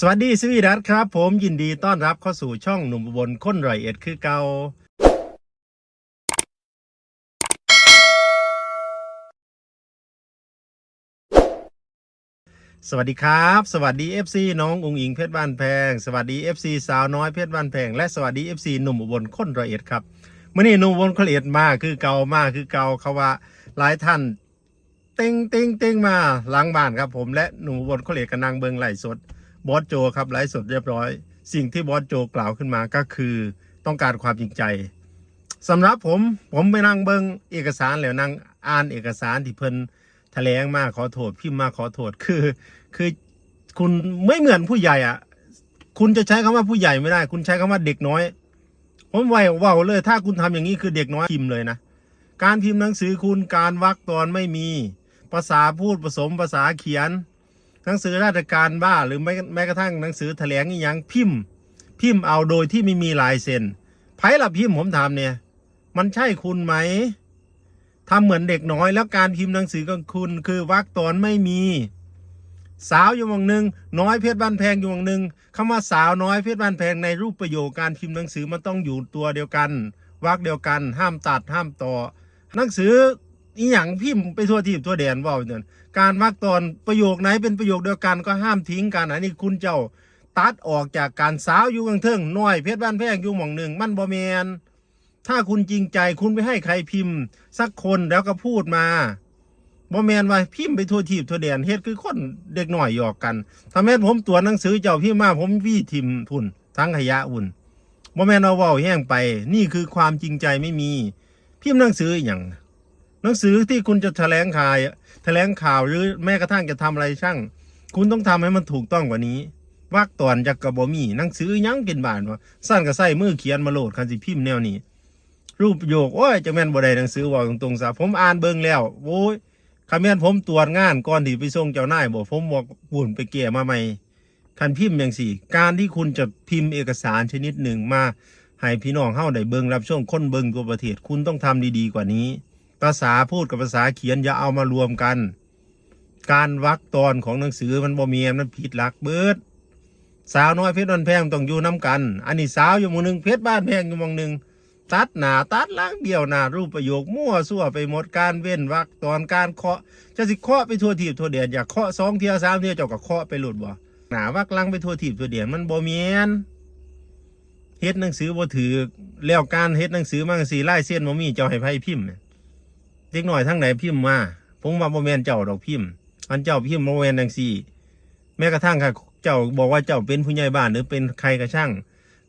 สวัสดีสวีดัสครับ ผมยินดีต้อนรับเข้าสู่ช่องหนุ่มบนค้นรอยเอ็ดคือเกาสวัสดีครับ สวัสดี FC น้องอุงอิงเพชรบ้านแพง สวัสดี FC สาวน้อยเพชรบ้านแพง และสวัสดี FC หนุ่มอุบลค้นรอยเอ็ดครับเมื่อนี้หนุ่มอุบลค้นรอยเอ็ดมาคือเกามากคือเกาเขาว่าหลายท่านเต็งเต็งเต็งมาหล้างบ้านครับผมและหนุ่มอุบลค้นรอยเอ็ดกำลังเบิงไหลสด บอสโจครับไลฟ์สดเรียบร้อย สิ่งที่บอสโจกล่าวขึ้นมาก็คือต้องการความจริงใจสำหรับผมผมไปนั่งเบิงเอกสารแล้วนั่งอ่านเอกสารที่เพิ่นแถลงมาขอโทษพิมพ์มาขอโทษคือ คือคุณไม่เหมือนผู้ใหญ่อะ คุณจะใช้คำว่าผู้ใหญ่ไม่ได้ คุณใช้คำว่าเด็กน้อย ผมไว้ว่าเลย ถ้าคุณทำอย่างนี้คือเด็กน้อยพิมพ์เลยนะการพิมพ์หนังสือคุณการวรรคตอนไม่มี ภาษาพูดผสมภาษาเขียน หนังสือราชการบ้าหรือแม้แม้กระทั่งหนังสือแถลงอหยังพิมพ์ พิมพ์เอาโดยที่ไม่มีลายเซ็นไพ่ละพิมพ์ผมถามเนี่ย มันใช่คุณไหมทำเหมือนเด็กน้อยแล้วการพิมพ์หนังสือของคุณ คือวรรคตอนไม่มี สาวอยู่วงหนึ่งน้อยเพชรบ้านแพงอยู่วงหนึ่งคำว่าสาวน้อยเพชรบ้านแพงในรูปประโยคการพิมพ์หนังสือมันต้องอยู่ตัวเดียวกันวรรคเดียวกัน ห้ามตัดห้ามต่อ หนังสือ อีหยังพิมพ์ไปทั่วทีบทั่วแดนว่าเนี่ยการวรรคตอนประโยคไหนเป็นประโยคเดียวกันก็ห้ามทิ้งกันอันนี้คุณเจ้าตัดออกจากการสาวอยู่กลางเทิงน้อยเพชรบ้านแพงอยู่หม่องหนึ่งมันบ่แมนถ้าคุณจริงใจคุณไปให้ใครพิมพ์ สักคนแล้วก็พูดมาบ่แมนว่าพิมพ์ไปทั่วทีบทั่วแดนเฮ็ดคือคนเด็กหน่อยหยอกกันถ้าแม่นผมตรวจหนังสือเจ้าพิมพ์มาผมวี่ทิมพุ่นทั้งขยะอุ่นบ่แมนเอาเว้าแห้งไป นี่คือความจริงใจไม่มี พิมพ์หนังสืออย่าง หนังสือที่คุณจะแถลงข่าวแถลงข่าวหรือแม้กระทั่งจะทำอะไรช่าง คุณต้องทำให้มันถูกต้องกว่านี้วักตอนจากกระบอมีหนังสือยังเป็นบานวะสั้นก็ใส่มือเขียนมาโหลดคันสิพิมพ์แนวนี้ รูปโยคโอ้ยจะแม่นบ่ได้หนังสือบอกตรงๆซะผมอ่านเบิ่งแล้วโอ้ยคำแม่นผมตรวจงานก่อนที่ไปส่งเจ้านายบอกผมบอกบุญไปเกี่ยมาใหม่คันพิมพ์อย่างสี่การที่คุณจะพิมพ์เอกสารชนิดหนึ่งมาให้พี่น้องเฮาได้เบิ่งรับชมคนเบิ่งตัวประเทศคุณต้องทำดีๆกว่านี้ ภาษาพูดกับภาษาเขียนอย่าเอามารวมกัน การวรรคตอนของหนังสือมันบ่มีมันผิดหลักเบิด สาวน้อยเพชรบ้านแพงต้องอยู่น้กัน อันนี้สาวอยู่มู่หนึ่งเพชรบ้านแพงอยู่มู่หนึ่งตัดหนาตัดล้างเบี้ยวหนารูปประโยคมั่วซั่วไปหมดการเว้นวรรคตอนการเคาะจะสิเคาะไปทั่วทีบทั่วเดียนอยากเคาะสองเทียสามเทียเจ้าก็เคาะไปหลุดบ่หนาวรรคลังไปทั่วทีบทั่วเดียนมันบ่เมียนเฮ็ดหนังสือบ่ถือแล้วการเฮ็ดหนังสือมาสีไล่เส้นบ่มีเจ้าให้ไผพิมพ์ เด็กหน่อยทั้งไหนพิมพ์มาผมว่าโมเมนเจ้าดอกพิมพ์อันเจ้าพิมพ์โมเมนดังสี่ แม้กระทั่งค่ะเจ้าบอกว่าเจ้าเป็นผู้ใหญ่บ้านหรือเป็นใครกระช่าง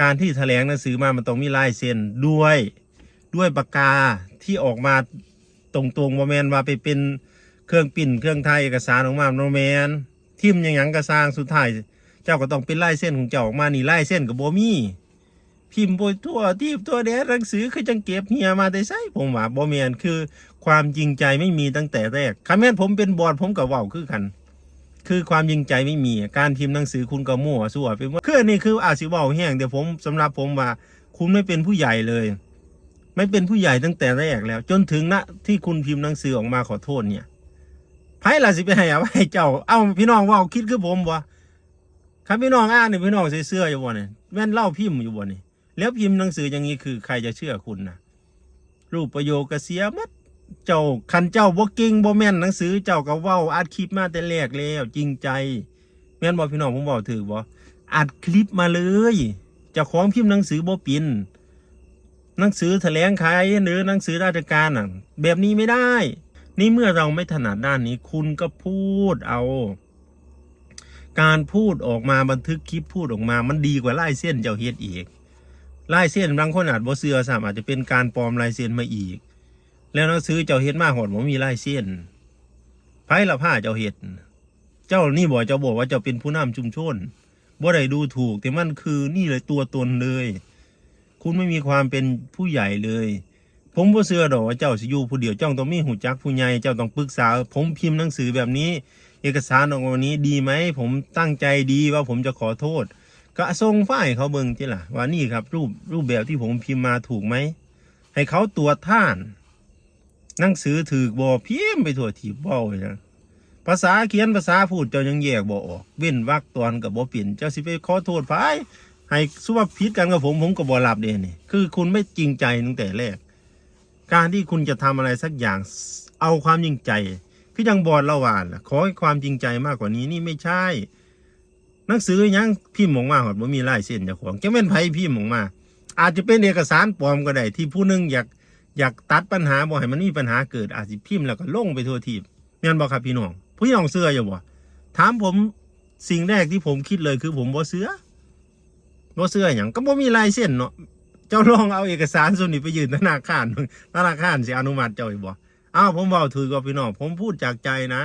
การที่แถลงหนังสือมามันต้องมีลายเซ็นด้วยด้วยปากกาที่ออกมาตรงๆโมเมนว่าไปเป็นเครื่องปิ่นเครื่องไทยเอกสารออกมาโมเมนทิมย่างยังกระซางสุดท้าย เจ้าก็ต้องเป็นลายเส้นของเจ้าออกมานี่ลายเส้นกับโบมี พิมพ์บนทั่วที่ตัวแดนหนังสือคือจังเก็บเฮียมาแต่ไสผมว่าบ่แมนคือความจริงใจไม่มีตั้งแต่แรกคำแม่นผมเป็นบอดผมกับว่าคือกัน คือความจริงใจไม่มีการพิมพ์หนังสือคุณก็มั่วซั่วไปหมดคืออันนี้คืออาสิว้าแห้งเดี๋ยวผมสำหรับผมว่า คุณไม่เป็นผู้ใหญ่เลย ไม่เป็นผู้ใหญ่ตั้งแต่แรกแล้ว จนถึงณที่คุณพิมพ์หนังสือออกมาขอโทษเนี่ยไพ่ล่ะสิไปให้อภัยเจ้า เอ้าพี่น้องว่าคิดคือผมบ่ครับพี่น้องอ่านนี่พี่น้องใส่เสื้ออยู่บ่เนี่ยแม่นเล่าพิมพ์อยู่บ่เนี่ย แล้วพิมพ์หนังสืออย่างนี้คือใครจะเชื่อคุณนะรูปประโยคก็เสียมัดเจ้าคันเจ้าบ่เก่งบ่แม่นหนังสือเจ้าก็เว้าอัดคลิปมาแต่แรกแล้ว จริงใจ แม่นบ่พี่น้องผมบอกถือบ่อัดคลิปมาเลยจ้าของพิมพ์หนังสือบ่ป็นหนังสือแถลงขายหรือหนังสือราชการน่ะแบบนี้ไม่ได้ นี่เมื่อเราไม่ถนัดด้านนี้ คุณก็พูดเอา การพูดออกมาบันทึกคลิปพูดออกมา มันดีกว่าไล่เส้นเจ้าเฮ็ดอีก ไล่เส้นบางคนอาจบ่เสือซ้ำอาจจะเป็นการปลอมลายเส้นมาอีก แล้วหนังสือเจ้าเฮ็ดมาหอดบ่มีลายเส้นไผละผ้าเจ้าเฮ็ดเจ้านี่บอกเจ้าบอกว่าเจ้าเป็นผู้นำชุมชนบ่ได้ดูถูกแต่มันคือนี่เลยตัวตนเลย คุณไม่มีความเป็นผู้ใหญ่เลย ผมบ่เชื่อดอกว่าเจ้าสิอยู่ผู้เดียวเจ้าต้องมีหูจักผู้ใหญ่เจ้าต้องปรึกษา ผมพิมพ์หนังสือแบบนี้ เอกสารออกมาวันนี้ดีไหมผมตั้งใจดีว่าผมจะขอโทษ ก็ส่งไฟล์เขาเบิ่งจิล่ะ ว่านี่ครับรูปรูปแบบที่ผมพิมพ์มาถูกไหม ให้เขาตรวจท่าน หนังสือถือบอพิมพ์ไปทั่วทีบบ้าเลยนะภาษาเขียนภาษาพูดเจ้ายังแยกบ่ออก เว้นวรรคตอนกับบ่เปลี่ยนเจ้าสิไปขอโทษไผให้สุว่าผิดกันกับผมผมก็บ่รับเด้นี่คือคุณไม่จริงใจตั้งแต่แรก การที่คุณจะทำอะไรสักอย่างเอาความจริงใจ คือยังบอดละหวานล่ะขอให้ความจริงใจมากกว่านี้นี่ไม่ใช่ นังสือยังพิมพ์ออกมาหอดบ่มีลายเส้นเจ้าของจะเป็นไผพิมพ์ออกมา อาจจะเป็นเอกสารปลอมก็ได้ ที่ผู้หนึงอยากอยากตัดปัญหาบ่ให้มันมีปัญหาเกิดอาจจะพิมพ์แล้วก็ลงไปทั่วทีบแม่นบ่ครับพี่น้องผู้น้องเสื้ออยู่บ่ถามผมสิ่งแรกที่ผมคิดเลยคือผมบ่เสื้อบ่เสื้อหยังก็บ่มีลายเส้นเนาะเจ้าลองเอาเอกสารส่วนนี้ไปยืนธนาคารธนาคารสิอนุมัติเจ้าอีบ่อ้าวผมเว้าถือกับพี่น้องผมพูดจากใจนะ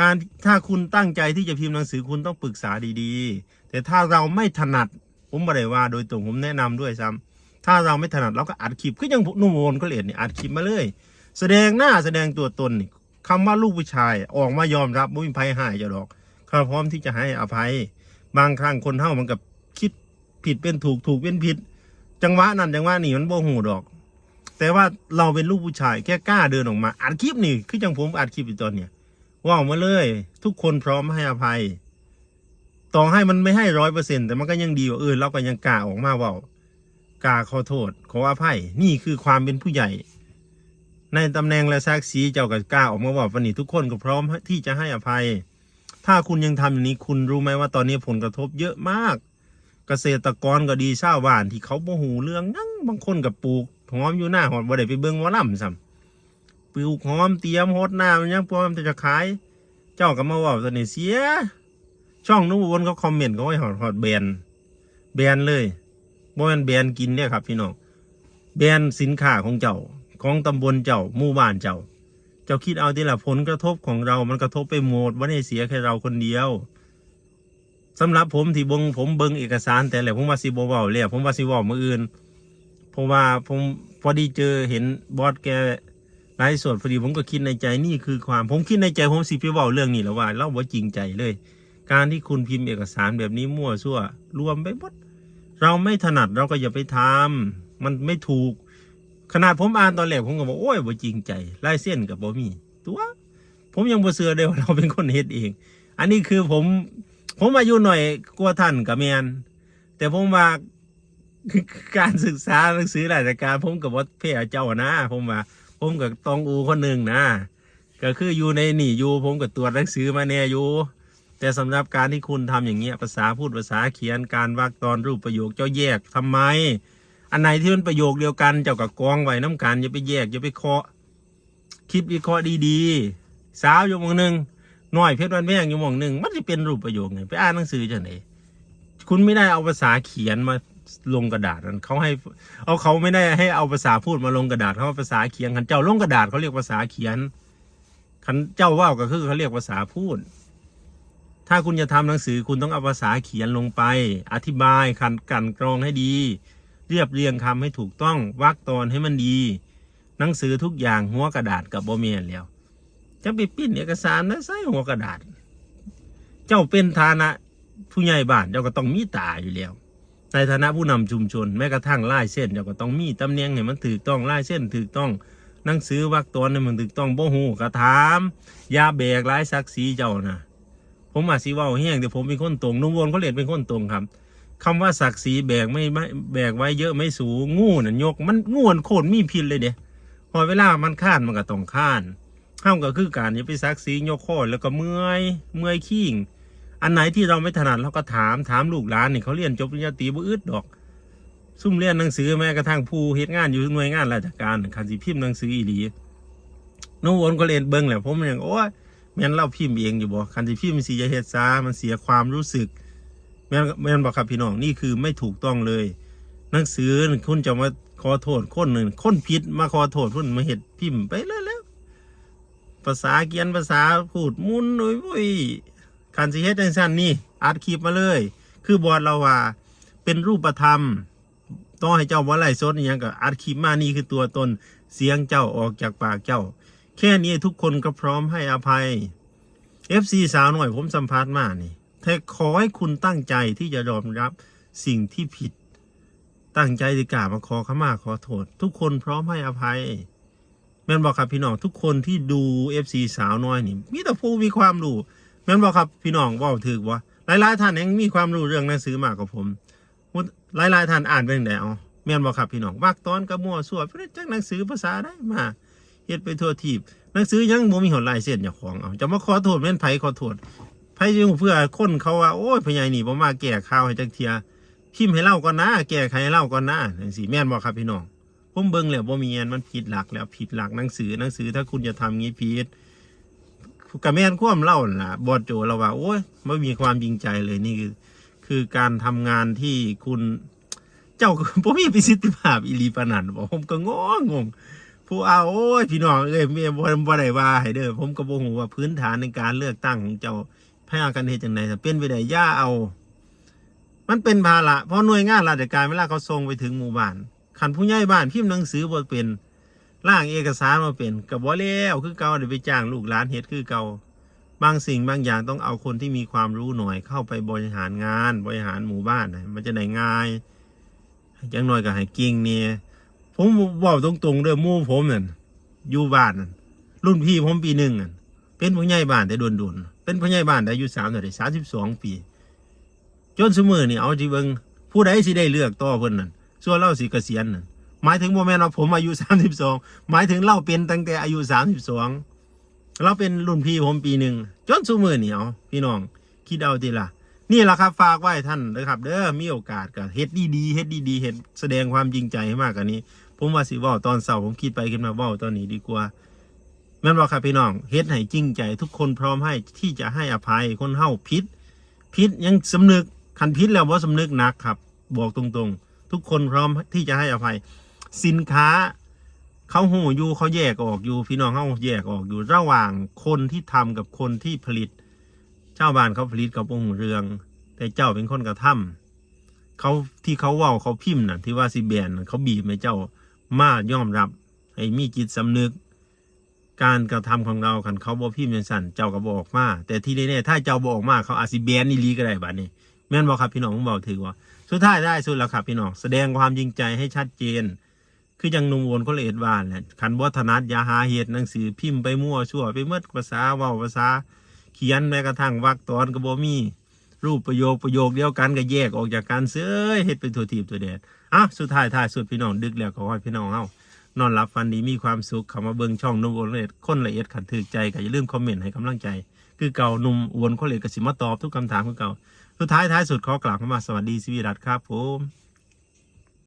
การถ้าคุณตั้งใจที่จะพิมพ์หนังสือคุณต้องปรึกษาดีๆ แต่ถ้าเราไม่ถนัดผมไม่ได้ว่าโดยตรงผมแนะนำด้วยซ้ำถ้าเราไม่ถนัดเราก็อัดคลิปก็ยังนุ่มโวนก็เรียนนี่อัดคลิปมาเลย แสดงหน้าแสดงตัวตนนี่คำว่าลูกผู้ชายออกมายอมรับไม่มีภัยหายจะดอกข้าพร้อมที่จะให้อภัย บางครั้งคนเท่ามันกับคิดผิดเป็นถูกถูกเป็นผิด จังหวะนั้นจังหวะนี้มันโบหูดอก แต่ว่าเราเป็นลูกผู้ชายแค่กล้าเดินออกมาอัดคลิปนี่คือจังผมอัดคลิปอยู่ตอนเนี้ย ว่าออกมาเลย ทุกคนพร้อมให้อภัย ต่อให้มันไม่ให้ร้อยเปอร์เซ็นต์แต่มันก็ยังดีกว่าเออเราก็ยังกล้าออกมาว่ากล้าขอโทษ ขออภัย นี่คือความเป็นผู้ใหญ่ ในตำแหน่งและศักดิ์ศรีเจ้าก็กล้าออกมาบอกวันนี้ทุกคนก็พร้อมที่จะให้อภัย ถ้าคุณยังทำอย่างนี้คุณรู้ไหมว่าตอนนี้ผลกระทบเยอะมาก เกษตรกรก็ดีชาวบ้านที่เขาโมโหเรื่องนั่งบางคนกับปลูกหอมอยู่หน้าหอดบ่ได้ไปเบิ่งหมอลำซ้ำ ปลูหอมเตรียมโหดหน้ามันยังพร้อมจะขาย เจ้าก็มาว่าตอนนี้เสีย ช่องนู้นวนเขาคอมเมนต์เขาให้หอดหอดแบนแบนเลยบ่แม่นแบนกินเนี่ยครับ พี่น้องแบนสินค้าของเจ้าของตำบลเจ้าหมู่บ้านเจ้า เจ้าคิดเอาทีละผลกระทบของเรา มันกระทบไปหมดว่าได้เสียแค่เราคนเดียวสำหรับผมที่บงผมเบิงเอกสาร แต่แหละผมว่าสิบเว้าเลยผมว่าสิเว้ามืออื่นเพราะว่าผมพอดีเจอเห็นบอสแก ไลฟ์สดพอดีผมก็คิดในใจนี่คือความผมคิดในใจผมสิไปเว้าเรื่องนี้แล้วว่าเราบ่าจริงใจเลย การที่คุณพิมพ์เอกสารแบบนี้มั่วซั่ว รวมไปหมดเราไม่ถนัดเราก็อย่าไปทำมันไม่ถูก ขนาดผมอ่านตอนแรกผมก็บอกโอ้ยบ่จริงใจลายเส้นกับบ่มี ตัว ผมยังบ่เชื่อเลยว่าเราเป็นคนเฮ็ดเอง อันนี้คือผม ผมอายุหน่อยกว่าท่านกับแมนแต่ผมว่าการศึกษาหนังสือราชการผมกับว่าเพ่เจ้านะ ผมว่า ผมกับตองอูคนหนึ่งนะก็คืออยู่ในหนี่อยู่ผมกับตรวจหนังสือมาเนี่ยอยู่แต่สำหรับการที่คุณทำอย่างเงี้ยภาษาพูดภาษาเขียนการวรรคตอนรูปประโยคเจ้าแยกทำไม อันไหนที่มันประโยคเดียวกันเจ้ากับกองไว้น้ำกันอย่าไปแยกอย่าไปเคาะคิดวิเคราะห์ดีๆ สาวอยู่หมองหนึ่งน้อยเพชรวันแม่งอยู่หมองหนึ่งมันจะเป็นรูปประโยคไงไปอ่านหนังสือจังไหนคุณไม่ได้เอาภาษาเขียนมา ลงกระดาษนั้นเขาให้เอาเขาไม่ได้ให้เอาภาษาพูดมาลงกระดาษเขาเอาภาษาเขียนขันเจ้าลงกระดาษเขาเรียกภาษาเขียนขันเจ้าว่าวก็คือเขาเรียกภาษาพูด ถ้าคุณจะทำหนังสือคุณต้องเอาภาษาเขียนลงไป อธิบายคันกันกรองให้ดี เรียบเรียงคำให้ถูกต้องวรรคตอนให้มันดี หนังสือทุกอย่างหัวกระดาษกับโบเมียนแล้วจะไปปิ้นเอกสารนะใส่หัวกระดาษ เจ้าเป็นฐานะผู้ใหญ่บ้านเจ้าก็ต้องมีตาอยู่แล้ว ในฐานะผู้นำชุมชนแม้กระทั่งลายเส้นเจ้าก็ต้องมีตำแหน่งให้มันถูกต้องลายเส้นถูกต้องหนังสือวรรคตอนให้มันถูกต้องบ่หูกระถามยาแบกหลายศักดิ์ศรีเจ้านะผมอาจสิเว่าเฮี้ยงแต่ผมเป็นคนตรงนุ่มวนเขาเรียนเป็นคนตรงครับคำว่าศักดิ์ศรีแบกไม่ไม่แบกไว้เยอะไม่สูงงูน่ะยก มันงูนโคนมีพินเลยเด้พอเวลามันข้านมันก็ต้องข้านห้ามก็คือการอย่าไปซักซีโยกข้อแล้วก็เมื่อยเมื่อยขี้ง อันไหนที่เราไม่ถนัดเราก็ถามถามลูกหลานนี่เขาเรียนจบปริญญาตรีบ่อึดดอก ซุ่มเรียนหนังสือแม้กระทั่งผู้เฮ็ดงานอยู่หน่วยงานราชการคันสิพิมพ์หนังสืออีหลีน้วนก็เรียนเบิ่งแหละผมยังโอ้ยแม่นเราพิมพ์เองอยู่บ่คันสิพิมพ์มันสิจะเฮ็ดซามันเสียความรู้สึกแม่นแม่นบ่ครับพี่น้องนี่คือไม่ถูกต้องเลย หนังสือคุณจะมาขอโทษคนหนึ่งคนผิดมาขอโทษคุณมาเฮ็ดพิมพ์ไปเลยแล้วภาษาเขียนภาษาพูดมุนโอ้ยโอ้ย การสิเฮ็ดจังซั่นนี่อัดคลิปมาเลย คือบอดเราว่าเป็นรูปธรรมต้องให้เจ้าว่าไล่สดอหย่างก็อัดคลิปมานี่คือตัวตนเสียงเจ้าออกจากปากเจ้า แค่นี้ทุกคนก็พร้อมให้อภัย FC สาวหน่อยผมสัมภาษณ์มานี่แต่ขอให้คุณตั้งใจที่จะยอมรับสิ่งที่ผิด ตั้งใจดีกล้ามาขอขมาขอโทษ ทุกคนพร้อมให้อภัยแม่นบอกครับพี่น้องทุกคนที่ดู FC สาวน้อยนี่มีแต่ผู้มีความรู้ แม่นบอกครับพี่น้องว่าถือว่าหลายๆท่านเองมีความรู้เรื่องหนังสือมากกว่าผมหลายๆท่านอ่านเป็นไงเอาแม่นบอกครับพี่น้องวากตอนกระมัวสวดเพื่อจักหนังสือภาษาได้มาเฮ็ดไปทั่วทีบหนังสือยังบ่มีหนลายเส้นอย่าของเอาจะมาขอโทษแม่นไผขอโทษไผยังเพื่อคนเขาว่าโอ้ยพญายนี่บ่มาแก้ข่าวให้จักเทียพิมพ์ให้เล่าก่อนนะแก้ไขให้เล่าก่อนนะจังซี่แม่นบ่ครับพี่น้องผมเบิ่งแล้วบ่มีอันมันผิดหลักแล้วผิดหลักหนังสือหนังสือถ้าคุณจะทำงี้ผิด กระแม่นความเล่าล่ะบอดโจเราว่าโอ้ยไม่มีความจริงใจเลยนี่คือ คือการทำงานที่คุณ เจ้าก็บ่มีประสิทธิภาพอีหลีปนันบอกผมก็งงงงผู้เอาโอ้ยพี่น้องเอ้ยเมียบ่บ่ได้ว่าให้เด้อผมก็บ่ฮู้ว่าพื้นฐานในการเลือกตั้งของเจ้าพยากันเฮ็ดจังไดถ้าเป็นไปได้ย่าเอา มันเป็นภาระเพราะหน่วยงานราชการเวลาเขาส่งไปถึงหมู่บ้านขันผู้ใหญ่บ้านพิมพ์หนังสือบ่เป็น ร่างเอกสารมาเป็นกับบ่แล้วคือเก่าเดี๋ยวไปจ้างลูกหลานเฮ็ดคือเก่าบางสิ่งบางอย่างต้องเอาคนที่มีความรู้หน่อยเข้าไปบริหารงาน บริหารหมู่บ้านมันจะได้ง่ายจังหน่อยก็ให้กิ่งเนี่ยผมบอกตรงๆเด้อมู่ผมนั่นอยู่บ้านนั่นรุ่นพี่ผมปีหนึ่งนั่นเป็นผู้ใหญ่บ้านแต่โดนๆเป็นผู้ใหญ่บ้านแต่อายุสามเท่าไหร่สามสิบสองปี จนสมือนี่เอาจีเบิงผู้ใดสิได้เลือกต่อเพิ่นนั่นส่วนเราสิเกษียณนั่น หมายถึงโมเมนต์ว่าผมอายุสามสิบสองหมายถึงเราเป็นตั้งแต่อายุสามสิบสองเราเป็นรุ่นพี่ผมปีหนึ่งจนสูมือเหนี่เอาพี่น้อง คิดเอาดีละนี่แหละครับฝากไว้ท่านนะครับ เด้อมีโอกาสก็เฮ็ดดีๆเฮ็ดดีๆเฮ็ดแสดงความจริงใจให้มากกว่านี้ ผมว่าสิว่าตอนเสาร์ผมคิดไปคิดมาว่าตอนนี้ดีกว่าแม่นบอกครับพี่น้องเฮ็ดให้จริงใจ ทุกคนพร้อมให้ที่จะให้อภัยคนเฮาผิดพิษยังสำนึกคันพิษแล้วว่าสำนึกหนักครับ บอกตรงๆ ทุกคนพร้อมที่จะให้อภัย สินค้า เขาหูอยู่เขาแยกออกอยู่ พี่น้องเขาแยกออกอยู่ระหว่างคนที่ทำกับคนที่ผลิตเจ้าบ้านเขาผลิตกับองเรือง แต่เจ้าเป็นคนกระทำเขาที่เขาว่าเขาพิมพ์น่ะ ที่ว่าสิแบนเขาบีบให้เจ้ามาย่อมรับให้มีจิตสำนึก การกระทำของเราคันเขาบอกพิมพ์ยังสั่นเจ้าก็บอกมา แต่ที่แน่ๆถ้าเจ้าบอกมาเขาอาสิแบนนี่ลีก็ได้บัดนี้แม่นบอกครับพี่น้องผมบอกถือว่า สุดท้ายได้สุดแล้วครับพี่น้องแสดงความจริงใจให้ชัดเจน คือยังนุ่มวนคนละเอ็ดวานแหละขันบถนัดอยาหาเหตุหนังสือพิมพ์ไปมั่วชั่วไปเมื่อภาษาเว่าภาษา เขียนแม้กระทั่งวรรคตอนก็บ่มี รูปประโยคประโยคเดียวกันก็แยกออกจากกันเสื้อเฮ็ดเป็นตัวทีบตัวแดดอะสุดท้ายท้ายสุดพี่น้องดึกแล้วขอให้พี่น้องเฮานอนหลับฝันดีมีความสุขเข้ามาเบิ่งช่องนุ่มวนคนลเอ็ดคนละเอียดขันถือใจก็อย่าลืมคอมเมนต์ให้กำลังใจ คือเก่านุ่มวนคนละเอ็ดก็สิมาตอบทุกคำถามคือเก่าสุดท้ายท้ายสุดขอกล่าวคำว่าสวัสดีสวีรัตครับผม